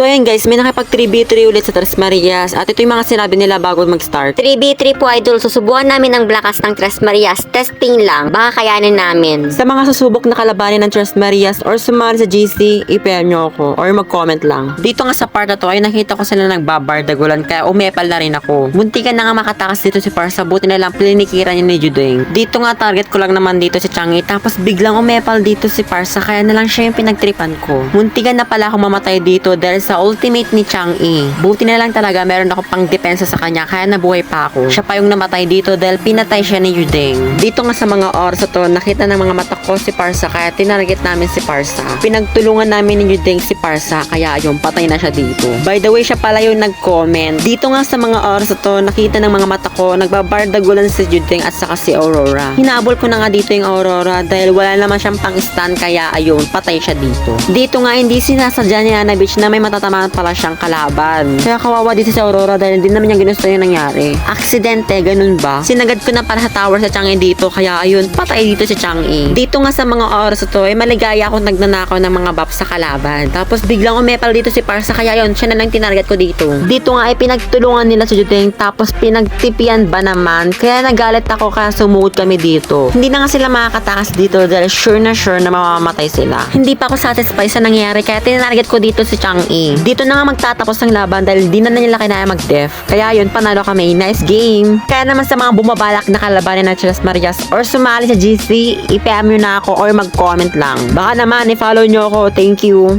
So ayan guys, may nakipag 3v3 ulit sa Tres Marias at ito yung mga sinabi nila bago mag-start. 3v3 po idol, susubukan namin ang blakas ng Tres Marias. Testing lang, baka kayanin namin. Sa mga susubok na kalabanin ng Tres Marias or sumali sa GC, i-PM nyo ako or mag-comment lang. Dito nga sa part na to ay nakita ko sila nagbabardagulan kaya umepal na rin ako. Muntikan na nga makatakas dito si Parsa, buti na lang plinikiran niya ni Judeng. Dito nga target ko lang naman dito si Changi tapos biglang umepal dito si Parsa kaya na lang siya yung pinagtripan ko. Muntikan na pala ako mamatay dito dahil sa ultimate ni Changi. Buti na lang talaga meron ako pang depensa sa kanya kaya nabuhay pa ako. Siya pa yung namatay dito dahil pinatay siya ni Judeng. Dito nga sa mga oras to, nakita ng mga mata ko si Parsa kaya tinarget namin si Parsa. Pinagtulungan namin ni Judeng si Parsa kaya ayun, patay na siya dito. By the way, siya pala yung nag-comment. Dito nga sa mga oras to, nakita ng mga mata ko, nagbabardagulan si Judeng at saka si Aurora. Hinabol ko na nga dito yung Aurora dahil wala naman siyang pang-stun kaya ayun, patay siya dito. Dito nga hindi sinasadya ni Ana Beach na may matatamaan pala siyang kalaban. Kaya kawawa dito si Aurora dahil hindi naman niya ginusto yung nangyari. Aksidente, ganun ba? Sinagad ko na pala sa tower sa Changi dito kaya ayun, patay dito si Changi. Dito nga sa mga oras to, ay maligaya akong nagnanakaw ng mga buff sa kalaban. Tapos biglang umepal dito si Parsa kaya ayun, siya na lang tinarget ko dito. Dito nga ay pinagtulungan nila si Judeng tapos pinagtipian ba naman? Kaya nagalit ako kaya sumugod kami dito. Hindi na nga sila makakatakas dito dahil sure na sure na mamamatay sila. Hindi pa ako satisfied sa nangyari kaya tinarget ko dito si Chang'e. Dito na nga magtatapos ang laban dahil di na nila kinaya mag-def. Kaya yun, panalo kami. Nice game. Kaya naman sa mga bumabalak na kalabanin ng Chess Marias or sumali sa GC, i-PM nyo na ako or mag-comment lang. Baka naman, i-follow nyo ako. Thank you.